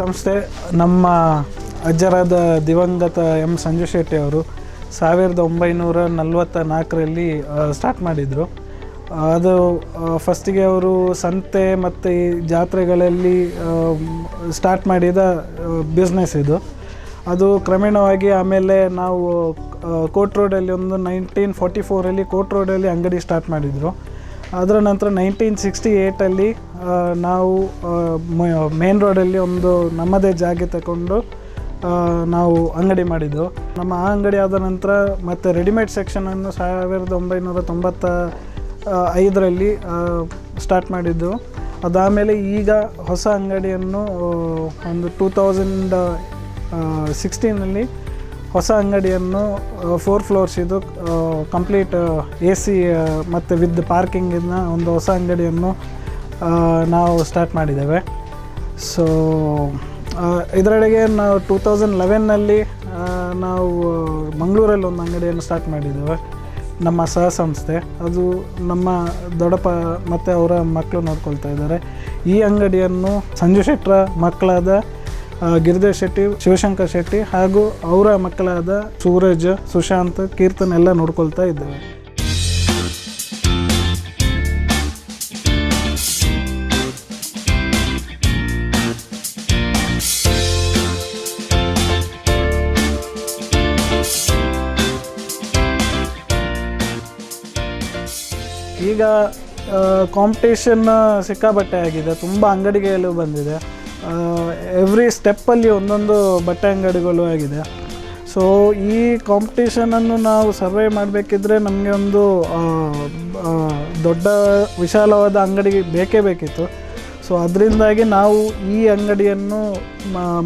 ಸಂಸ್ಥೆ ನಮ್ಮ ಅಜ್ಜರಾದ ದಿವಂಗತ ಎಂ ಸಂಜು ಶೆಟ್ಟಿ ಅವರು ಸಾವಿರದ ಒಂಬೈನೂರ ನಲವತ್ತ ನಾಲ್ಕರಲ್ಲಿ ಸ್ಟಾರ್ಟ್ ಮಾಡಿದರು. ಅದು ಫಸ್ಟಿಗೆ ಅವರು ಸಂತೆ ಮತ್ತು ಈ ಜಾತ್ರೆಗಳಲ್ಲಿ ಸ್ಟಾರ್ಟ್ ಮಾಡಿದ ಬಿಸ್ನೆಸ್ ಇದು. ಅದು ಕ್ರಮೇಣವಾಗಿ ಆಮೇಲೆ ನಾವು ಕೋಟ್ ರೋಡಲ್ಲಿ ಒಂದು ನೈನ್ಟೀನ್ ಫೋರ್ಟಿ ಫೋರಲ್ಲಿ ಕೋಟ್ ರೋಡಲ್ಲಿ ಅಂಗಡಿ ಸ್ಟಾರ್ಟ್ ಮಾಡಿದರು. ಅದರ ನಂತರ ನೈನ್ಟೀನ್ ಸಿಕ್ಸ್ಟಿ ಏಯ್ಟಲ್ಲಿ ನಾವು ಮೇನ್ ರೋಡಲ್ಲಿ ಒಂದು ನಮ್ಮದೇ ಜಾಗೆ ತಗೊಂಡು ನಾವು ಅಂಗಡಿ ಮಾಡಿದ್ದು. ನಮ್ಮ ಆ ಅಂಗಡಿ ಆದ ನಂತರ ಮತ್ತು ರೆಡಿಮೇಡ್ ಸೆಕ್ಷನನ್ನು ಸಾವಿರದ ಒಂಬೈನೂರ ತೊಂಬತ್ತ ಐದರಲ್ಲಿ ಸ್ಟಾರ್ಟ್ ಮಾಡಿದ್ದು. ಅದಾದಮೇಲೆ ಈಗ ಹೊಸ ಅಂಗಡಿಯನ್ನು ಒಂದು ಟೂ ತೌಸಂಡ್ ಸಿಕ್ಸ್ಟೀನಲ್ಲಿ ಹೊಸ ಅಂಗಡಿಯನ್ನು ಫೋರ್ ಫ್ಲೋರ್ಸ್ ಇದು ಕಂಪ್ಲೀಟ್ ಎ ಸಿ ಮತ್ತು ವಿದ್ ಪಾರ್ಕಿಂಗಿನ ಒಂದು ಹೊಸ ಅಂಗಡಿಯನ್ನು ನಾವು ಸ್ಟಾರ್ಟ್ ಮಾಡಿದ್ದೇವೆ. ಸೊ ಇದರೊಳಗೆ ನಾವು ಟೂ ತೌಸಂಡ್ ಲೆವೆನ್ನಲ್ಲಿ ನಾವು ಮಂಗಳೂರಲ್ಲಿ ಒಂದು ಅಂಗಡಿಯನ್ನು ಸ್ಟಾರ್ಟ್ ಮಾಡಿದ್ದೇವೆ. ನಮ್ಮ ಸಹ ಸಂಸ್ಥೆ. ಅದು ನಮ್ಮ ದೊಡ್ಡಪ್ಪ ಮತ್ತು ಅವರ ಮಕ್ಕಳು ನೋಡ್ಕೊಳ್ತಾ ಇದ್ದಾರೆ. ಈ ಅಂಗಡಿಯನ್ನು ಸಂಜು ಶೆಟ್ಟರ ಮಕ್ಕಳಾದ ಗಿರಿಧರ್ ಶೆಟ್ಟಿ, ಶಿವಶಂಕರ್ ಶೆಟ್ಟಿ ಹಾಗೂ ಅವರ ಮಕ್ಕಳಾದ ಸೂರಜ್, ಸುಶಾಂತ್, ಕೀರ್ತನ್ ಎಲ್ಲ ನೋಡ್ಕೊಳ್ತಾ ಇದ್ದೇವೆ. ಈಗ ಕಾಂಪಿಟೇಷನ್ ಸಿಕ್ಕಾಬಟ್ಟೆ ಆಗಿದೆ. ತುಂಬ ಅಂಗಡಿಗೆಯಲ್ಲೂ ಬಂದಿದೆ. ಎವ್ರಿ ಸ್ಟೆಪ್ಪಲ್ಲಿ ಒಂದೊಂದು ಬಟ್ಟೆ ಅಂಗಡಿಗಳು ಆಗಿದೆ. ಸೊ ಈ ಕಾಂಪಿಟೇಷನನ್ನು ನಾವು ಸರ್ವೇ ಮಾಡಬೇಕಿದ್ರೆ ನಮಗೆ ಒಂದು ದೊಡ್ಡ ವಿಶಾಲವಾದ ಅಂಗಡಿ ಬೇಕೇ ಬೇಕಿತ್ತು. ಸೊ ಅದರಿಂದಾಗಿ ನಾವು ಈ ಅಂಗಡಿಯನ್ನು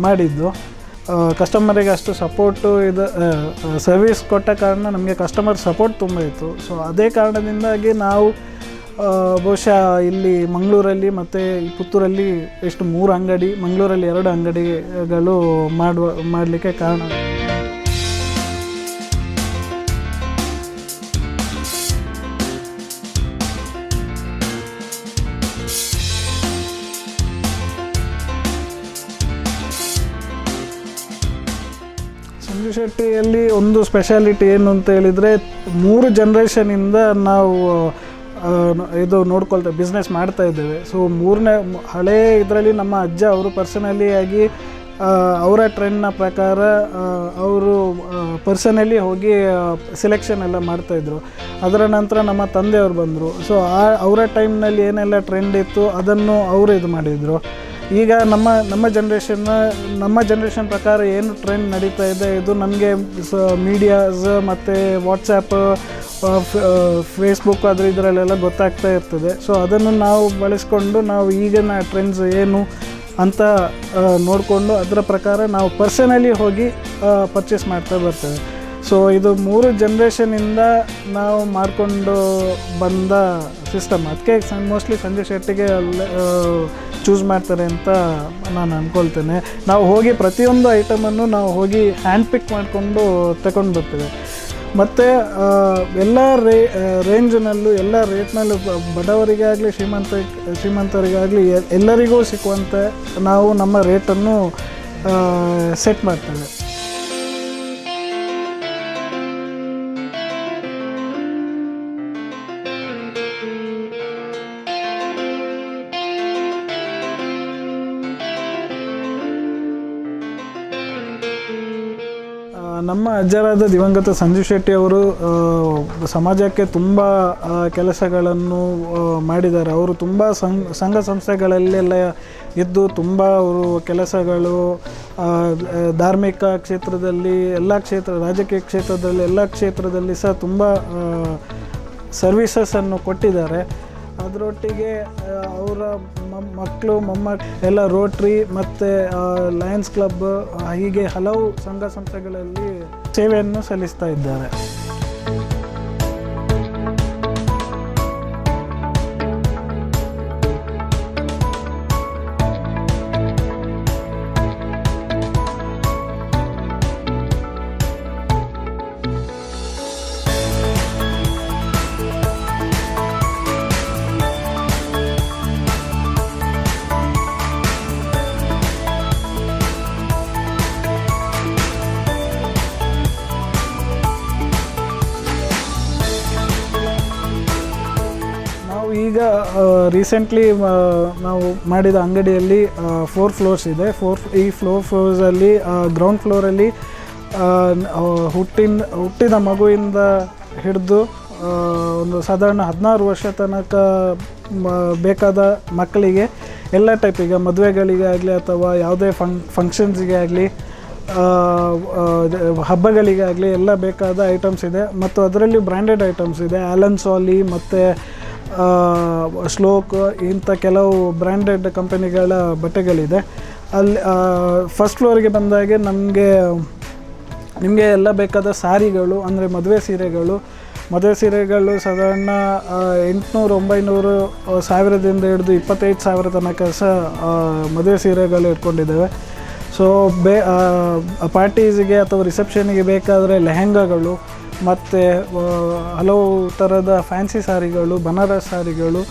ಮಾಡಿದ್ದು. ಕಸ್ಟಮರಿಗೆ ಅಷ್ಟು ಸಪೋರ್ಟು ಇದು ಸರ್ವಿಸ್ ಕೊಟ್ಟ ಕಾರಣ ನಮಗೆ ಕಸ್ಟಮರ್ ಸಪೋರ್ಟ್ ತುಂಬ ಇತ್ತು. ಸೊ ಅದೇ ಕಾರಣದಿಂದಾಗಿ ನಾವು ಬಹುಶಃ ಇಲ್ಲಿ ಮಂಗಳೂರಲ್ಲಿ ಮತ್ತು ಪುತ್ತೂರಲ್ಲಿ ಎಷ್ಟು ಮೂರು ಅಂಗಡಿ, ಮಂಗಳೂರಲ್ಲಿ ಎರಡು ಅಂಗಡಿಗಳು ಮಾಡುವ, ಮಾಡಲಿಕ್ಕೆ ಕಾರಣ. ಸಂಜು ಶೆಟ್ಟಿಯಲ್ಲಿ ಒಂದು ಸ್ಪೆಷಾಲಿಟಿ ಏನು ಅಂತ ಹೇಳಿದರೆ ಮೂರು ಜನ್ರೇಷನಿಂದ ನಾವು ಇದು ನೋಡ್ಕೊಳ್ತಾ ಬಿಸ್ನೆಸ್ ಮಾಡ್ತಾ ಇದ್ದೇವೆ. ಸೊ ಮೂರನೇ, ಹಳೇ ಇದರಲ್ಲಿ ನಮ್ಮ ಅಜ್ಜ ಅವರು ಪರ್ಸನಲಿ ಆಗಿ ಅವರ ಟ್ರೆಂಡ್ನ ಪ್ರಕಾರ ಅವರು ಪರ್ಸನಲಿ ಹೋಗಿ ಸೆಲೆಕ್ಷನ್ ಎಲ್ಲ ಮಾಡ್ತಾಯಿದ್ರು ಅದರ ನಂತರ ನಮ್ಮ ತಂದೆಯವರು ಬಂದರು. ಸೊ ಆ, ಅವರ ಟೈಮ್ನಲ್ಲಿ ಏನೆಲ್ಲ ಟ್ರೆಂಡ್ ಇತ್ತು ಅದನ್ನು ಅವರು ಇದು ಮಾಡಿದರು. ಈಗ ನಮ್ಮ ನಮ್ಮ ಜನ್ರೇಷನ್ನ ನಮ್ಮ ಜನ್ರೇಷನ್ ಪ್ರಕಾರ ಏನು ಟ್ರೆಂಡ್ ನಡೀತಾ ಇದೆ, ಇದು ನಮಗೆ, ಸ ಮೀಡಿಯಾಸ್ ಮತ್ತು ವಾಟ್ಸಪ್ ಫೇಸ್ಬುಕ್ ಅದ್ರ ಇದರಲ್ಲೆಲ್ಲ ಗೊತ್ತಾಗ್ತಾ ಇರ್ತದೆ. ಸೊ ಅದನ್ನು ನಾವು ಬಳಸ್ಕೊಂಡು ನಾವು ಈಗಿನ ಟ್ರೆಂಡ್ಸ್ ಏನು ಅಂತ ನೋಡಿಕೊಂಡು ಅದರ ಪ್ರಕಾರ ನಾವು ಪರ್ಸನಲಿ ಹೋಗಿ ಪರ್ಚೇಸ್ ಮಾಡ್ತಾ ಬರ್ತೇವೆ. ಸೊ ಇದು ಮೂರು ಜನ್ರೇಷನಿಂದ ನಾವು ಮಾಡಿಕೊಂಡು ಬಂದ ಸಿಸ್ಟಮ್ ಅದಕ್ಕೆ ಮೋಸ್ಟ್ಲಿ ಸಂಜಯ್ ಶೆಟ್ಟಿಗೆ ಚೂಸ್ ಮಾಡ್ತಾರೆ ಅಂತ ನಾನು ಅಂದ್ಕೊಳ್ತೇನೆ ನಾವು ಹೋಗಿ ಪ್ರತಿಯೊಂದು ಐಟಮನ್ನು ನಾವು ಹೋಗಿ ಹ್ಯಾಂಡ್ ಪಿಕ್ ಮಾಡಿಕೊಂಡು ತಗೊಂಡು ಬರ್ತೇವೆ. ಮತ್ತು ಎಲ್ಲ ರೇ ರೇಂಜ್ನಲ್ಲೂ, ಎಲ್ಲ ರೇಟ್ನಲ್ಲೂ ಬಡವರಿಗಾಗಲಿ, ಶ್ರೀಮಂತ, ಶ್ರೀಮಂತರಿಗಾಗಲಿ ಎಲ್ಲರಿಗೂ ಸಿಕ್ಕುವಂತೆ ನಾವು ನಮ್ಮ ರೇಟನ್ನು ಸೆಟ್ ಮಾಡ್ತೇವೆ. ನಮ್ಮ ಅಜ್ಜರಾದ ದಿವಂಗತ ಸಂಜು ಶೆಟ್ಟಿ ಅವರು ಸಮಾಜಕ್ಕೆ ತುಂಬ ಕೆಲಸಗಳನ್ನು ಮಾಡಿದ್ದಾರೆ. ಅವರು ತುಂಬ ಸಂಘ ಸಂಘ ಸಂಸ್ಥೆಗಳಲ್ಲೆಲ್ಲ ಇದ್ದು ತುಂಬ ಅವರು ಕೆಲಸಗಳು ಧಾರ್ಮಿಕ ಕ್ಷೇತ್ರದಲ್ಲಿ, ಎಲ್ಲ ಕ್ಷೇತ್ರ, ರಾಜಕೀಯ ಕ್ಷೇತ್ರದಲ್ಲಿ, ಎಲ್ಲ ಕ್ಷೇತ್ರದಲ್ಲಿ ಸಹ ತುಂಬ ಸರ್ವೀಸಸನ್ನು ಕೊಟ್ಟಿದ್ದಾರೆ. ಅದರೊಟ್ಟಿಗೆ ಅವರ ಮಕ್ಕಳು ಮೊಮ್ಮಕ್ಕಳು ಎಲ್ಲ ರೋಟ್ರಿ ಮತ್ತು ಲಯನ್ಸ್ ಕ್ಲಬ್ ಹೀಗೆ ಹಲವು ಸಂಘ ಸಂಸ್ಥೆಗಳಲ್ಲಿ ಸೇವೆಯನ್ನು ಸಲ್ಲಿಸ್ತಾ ಇದ್ದಾರೆ Recently ನಾವು ಮಾಡಿದ ಅಂಗಡಿಯಲ್ಲಿ ಫೋರ್ ಫ್ಲೋರ್ಸ್ ಇದೆ. ಫೋರ್ ಈ ಫ್ಲೋರ್ ಫ್ಲೋರ್ಸಲ್ಲಿ ಗ್ರೌಂಡ್ ಫ್ಲೋರಲ್ಲಿ ಹುಟ್ಟಿನ, ಹುಟ್ಟಿದ ಮಗುವಿಂದ ಹಿಡಿದು ಒಂದು ಸಾಧಾರಣ ಹದಿನಾರು ವರ್ಷ ತನಕ ಬೇಕಾದ ಮಕ್ಕಳಿಗೆ ಎಲ್ಲ ಟೈಪ್ ಈಗ ಮದುವೆಗಳಿಗೆ ಆಗಲಿ ಅಥವಾ ಯಾವುದೇ ಫಂಕ್ ಫಂಕ್ಷನ್ಸ್ಗೆ ಆಗಲಿ ಹಬ್ಬಗಳಿಗೆ ಆಗಲಿ ಎಲ್ಲ ಬೇಕಾದ ಐಟಮ್ಸ್ ಇದೆ. ಮತ್ತು ಅದರಲ್ಲಿ ಬ್ರ್ಯಾಂಡೆಡ್ ಐಟಮ್ಸ್ ಇದೆ. ಆಲನ್ ಸಾಲಿ ಮತ್ತು ಸ್ಲೋಕ್ ಇಂಥ ಕೆಲವು ಬ್ರ್ಯಾಂಡೆಡ್ ಕಂಪನಿಗಳ ಬಟ್ಟೆಗಳಿದೆ. ಅಲ್ಲಿ ಫಸ್ಟ್ ಫ್ಲೋರಿಗೆ ಬಂದಾಗೆ ನಮಗೆ, ನಿಮಗೆ ಎಲ್ಲ ಬೇಕಾದ ಸಾರಿಗಳು, ಅಂದರೆ ಮದುವೆ ಸೀರೆಗಳು ಮದುವೆ ಸೀರೆಗಳು ಸಾಧಾರಣ ಎಂಟುನೂರು, ಒಂಬೈನೂರು ಸಾವಿರದಿಂದ ಹಿಡಿದು ಇಪ್ಪತ್ತೈದು ಸಾವಿರ ತನಕ ಸಹ ಮದುವೆ ಸೀರೆಗಳು ಇಟ್ಕೊಂಡಿದ್ದೇವೆ. ಸೊ ಬೇ ಪಾರ್ಟೀಸಿಗೆ ಅಥವಾ ರಿಸೆಪ್ಷನಿಗೆ ಬೇಕಾದರೆ ಲೆಹೆಂಗಾಗಳು ಮತ್ತು ಹಲವು ಥರದ ಫ್ಯಾನ್ಸಿ ಸಾರಿಗಳು, ಬನಾರಸ್ ಸಾರಿಗಳು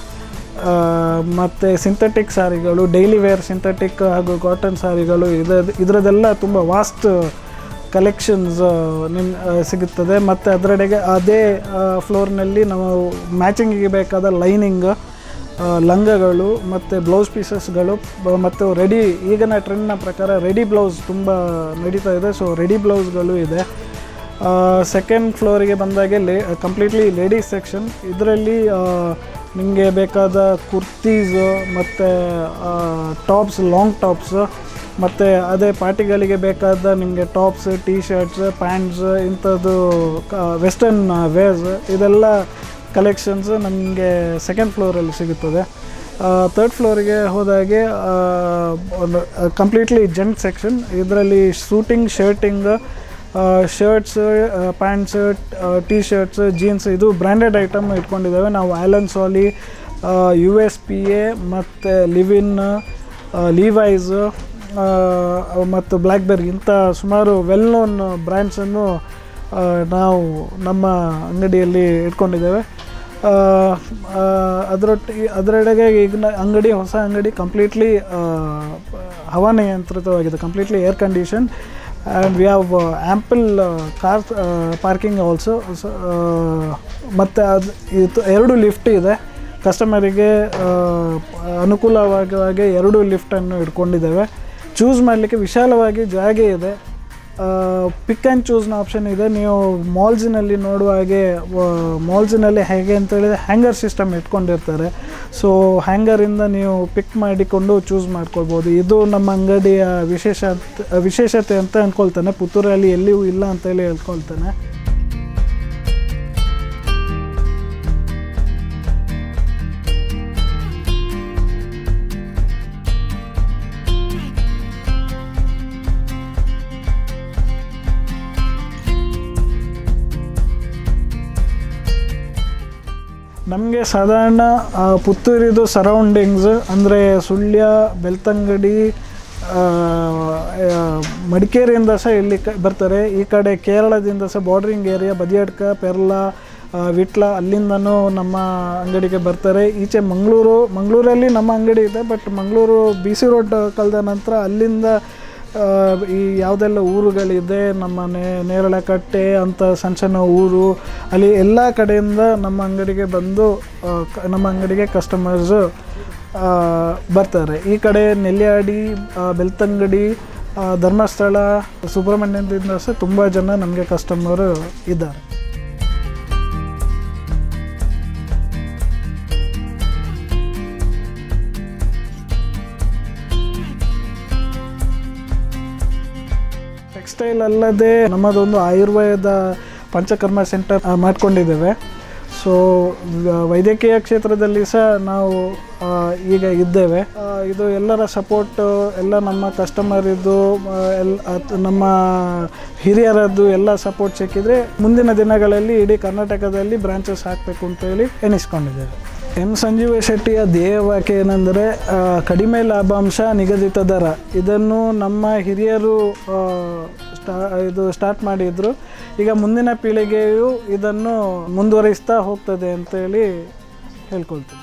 ಮತ್ತು ಸಿಂಥೆಟಿಕ್ ಸಾರಿಗಳು ಡೈಲಿ ವೇರ್ ಸಿಂಥೆಟಿಕ್ ಹಾಗೂ ಕಾಟನ್ ಸಾರಿಗಳು ಇದ ಇದರದೆಲ್ಲ ತುಂಬ ವಾಸ್ಟ್ ಕಲೆಕ್ಷನ್ಸ್ ನಿಮ್ ಸಿಗುತ್ತದೆ. ಮತ್ತು ಅದರಡೆಗೆ ಅದೇ ಫ್ಲೋರ್ನಲ್ಲಿ ನಾವು ಮ್ಯಾಚಿಂಗಿಗೆ ಬೇಕಾದ ಲೈನಿಂಗ್ ಲಂಗಗಳು, ಮತ್ತು ಬ್ಲೌಸ್ ಪೀಸಸ್ಗಳು ಮತ್ತು ರೆಡಿ ಈಗಿನ ಟ್ರೆಂಡ್ನ ಪ್ರಕಾರ ರೆಡಿ ಬ್ಲೌಸ್ ತುಂಬ ನಡೀತಾ ಇದೆ. ಸೊ ರೆಡಿ ಬ್ಲೌಸ್ಗಳು ಇದೆ. ಸೆಕೆಂಡ್ ಫ್ಲೋರಿಗೆ ಬಂದಾಗೆ ಲೇ ಕಂಪ್ಲೀಟ್ಲಿ ಲೇಡೀಸ್ ಸೆಕ್ಷನ್ ಇದರಲ್ಲಿ ನಿಮಗೆ ಬೇಕಾದ ಕುರ್ತೀಸು ಮತ್ತು ಟಾಪ್ಸ್ ಲಾಂಗ್ ಟಾಪ್ಸ್ ಮತ್ತು ಅದೇ ಪಾರ್ಟಿಗಳಿಗೆ ಬೇಕಾದ ನಿಮಗೆ ಟಾಪ್ಸ್ ಟೀ ಶರ್ಟ್ಸ್ ಪ್ಯಾಂಟ್ಸ್ ಇಂಥದ್ದು ವೆಸ್ಟರ್ನ್ ವೇರ್ಸ್ ಇದೆಲ್ಲ ಕಲೆಕ್ಷನ್ಸ್ ನಮಗೆ ಸೆಕೆಂಡ್ ಫ್ಲೋರಲ್ಲಿ ಸಿಗುತ್ತದೆ. ತರ್ಡ್ ಫ್ಲೋರಿಗೆ ಹೋದಾಗೆ ಒಂದು ಕಂಪ್ಲೀಟ್ಲಿ ಜೆಂಟ್ ಸೆಕ್ಷನ್ ಇದರಲ್ಲಿ suiting shirting shirts pants T shirts jeans ಇದು ಬ್ರ್ಯಾಂಡೆಡ್ ಐಟಮ್ ಇಟ್ಕೊಂಡಿದ್ದೇವೆ. ನಾವು Allen Solly U S P A ಮತ್ತು ಲಿವಿನ್ ಲೀವೈಸ್ ಮತ್ತು ಬ್ಲ್ಯಾಕ್ಬೆರಿ ಇಂಥ ಸುಮಾರು ವೆಲ್ ನೋನ್ ಬ್ರ್ಯಾಂಡ್ಸನ್ನು ನಾವು ನಮ್ಮ ಅಂಗಡಿಯಲ್ಲಿ ಇಟ್ಕೊಂಡಿದ್ದೇವೆ. ಅದರೊಟ್ಟಿಗೆ ಅದರೆಡೆಗೆ ಈಗಿನ ಅಂಗಡಿ, ಹೊಸ ಅಂಗಡಿ completely ಹವಾನಿಯಂತ್ರಿತವಾಗಿದೆ completely air condition and we have ample car parking also ಮತ್ತು ಅದು, ಇದು ಎರಡು ಲಿಫ್ಟ್ ಇದೆ. ಕಸ್ಟಮರಿಗೆ ಅನುಕೂಲವಾಗಿ ಹಾಗೆ ಎರಡು ಲಿಫ್ಟನ್ನು ಇಟ್ಕೊಂಡಿದ್ದೇವೆ ಚೂಸ್ ಮಾಡಲಿಕ್ಕೆ ವಿಶಾಲವಾಗಿ ಜಾಗ ಇದೆ. ಪಿಕ್ ಆ್ಯಂಡ್ ಚೂಸ್ನ ಆಪ್ಷನ್ ಇದೆ. ನೀವು ಮಾಲ್ಸಿನಲ್ಲಿ ನೋಡುವ ಹಾಗೆ ಮಾಲ್ಸಿನಲ್ಲಿ ಹೇಗೆ ಅಂತ ಹೇಳಿದ್ರೆ ಹ್ಯಾಂಗರ್ ಸಿಸ್ಟಮ್ ಇಟ್ಕೊಂಡಿರ್ತಾರೆ. ಸೊ ಹ್ಯಾಂಗರಿಂದ ನೀವು ಪಿಕ್ ಮಾಡಿಕೊಂಡು ಚೂಸ್ ಮಾಡ್ಕೊಳ್ಬೋದು. ಇದು ನಮ್ಮ ಅಂಗಡಿಯ ವಿಶೇಷ ವಿಶೇಷತೆ ಅಂತ ಅಂದ್ಕೊಳ್ತಾನೆ ಪುತ್ತೂರಲ್ಲಿ ಎಲ್ಲಿಯೂ ಇಲ್ಲ ಅಂತೇಳಿ ಹೇಳ್ಕೊಳ್ತಾನೆ. ನಮಗೆ ಸಾಧಾರಣ ಪುತ್ತೂರಿದು ಸರೌಂಡಿಂಗ್ಸ್ ಅಂದರೆ ಸುಳ್ಯ, ಬೆಳ್ತಂಗಡಿ ಮಡಿಕೇರಿಯಿಂದ ಸಹ ಇಲ್ಲಿ ಕ, ಬರ್ತಾರೆ. ಈ ಕಡೆ ಕೇರಳದಿಂದ ಸಹ ಬಾರ್ಡ್ರಿಂಗ್ ಏರಿಯಾ ಬದಿಯಡ್ಕ, ಪೆರ್ಲ ವಿಟ್ಲ ಅಲ್ಲಿಂದನೂ ನಮ್ಮ ಅಂಗಡಿಗೆ ಬರ್ತಾರೆ. ಈಚೆ ಮಂಗಳೂರು, ಮಂಗಳೂರಲ್ಲಿ ನಮ್ಮ ಅಂಗಡಿ ಇದೆ but Mangaluru B C road ಕಳೆದ ನಂತರ ಅಲ್ಲಿಂದ ಈ ಯಾವುದೆಲ್ಲ ಊರುಗಳಿದೆ, ನಮ್ಮ ನೇರಳೆ ಕಟ್ಟೆ ಅಂತ ಸಣ್ಣ ಸಣ್ಣ ಊರು, ಅಲ್ಲಿ ಎಲ್ಲ ಕಡೆಯಿಂದ ನಮ್ಮ ಅಂಗಡಿಗೆ ಬಂದು ನಮ್ಮ ಅಂಗಡಿಗೆ ಕಸ್ಟಮರ್ಸು ಬರ್ತಾರೆ. ಈ ಕಡೆ ನೆಲ್ಯಾಡಿ ಬೆಲ್ತಂಗಡಿ ಧರ್ಮಸ್ಥಳ, ಸುಬ್ರಹ್ಮಣ್ಯದಿಂದ ಸಹ ತುಂಬ ಜನ ನಮಗೆ ಕಸ್ಟಮರು ಇದ್ದಾರೆ. ಟೆಕ್ಸ್ಟೈಲ್ ಅಲ್ಲದೆ ನಮ್ಮದೊಂದು ಆಯುರ್ವೇದ ಪಂಚಕರ್ಮ ಸೆಂಟರ್ ಮಾಡಿಕೊಂಡಿದ್ದೇವೆ. ಸೊ ವೈದ್ಯಕೀಯ ಕ್ಷೇತ್ರದಲ್ಲಿ ಸಹ ನಾವು ಈಗ ಇದ್ದೇವೆ. ಇದು ಎಲ್ಲರ ಸಪೋರ್ಟು ಎಲ್ಲ ನಮ್ಮ ಕಸ್ಟಮರ್ ಇದ್ದು ಎಲ್ ನಮ್ಮ ಹಿರಿಯರದ್ದು ಎಲ್ಲ ಸಪೋರ್ಟ್ ಸಿಕ್ಕಿದರೆ ಮುಂದಿನ ದಿನಗಳಲ್ಲಿ ಇಡೀ ಕರ್ನಾಟಕದಲ್ಲಿ ಬ್ರಾಂಚಸ್ ಹಾಕಬೇಕು ಅಂತೇಳಿ ಎಣಿಸ್ಕೊಂಡಿದ್ದೇವೆ. ಎಂ ಸಂಜೀವ ಶೆಟ್ಟಿಯ ಧ್ಯೇಯವಾಕ್ಯ ಏನೆಂದರೆ ಕಡಿಮೆ ಲಾಭಾಂಶ ನಿಗದಿತ ದರ. ಇದನ್ನು ನಮ್ಮ ಹಿರಿಯರು ಸ್ಟಾ ಇದು ಸ್ಟಾರ್ಟ್ ಮಾಡಿದ್ರು. ಈಗ ಮುಂದಿನ ಪೀಳಿಗೆಯು ಇದನ್ನು ಮುಂದುವರಿಸ್ತಾ ಹೋಗ್ತದೆ ಅಂತೇಳಿ ಹೇಳ್ಕೊಳ್ತೀನಿ.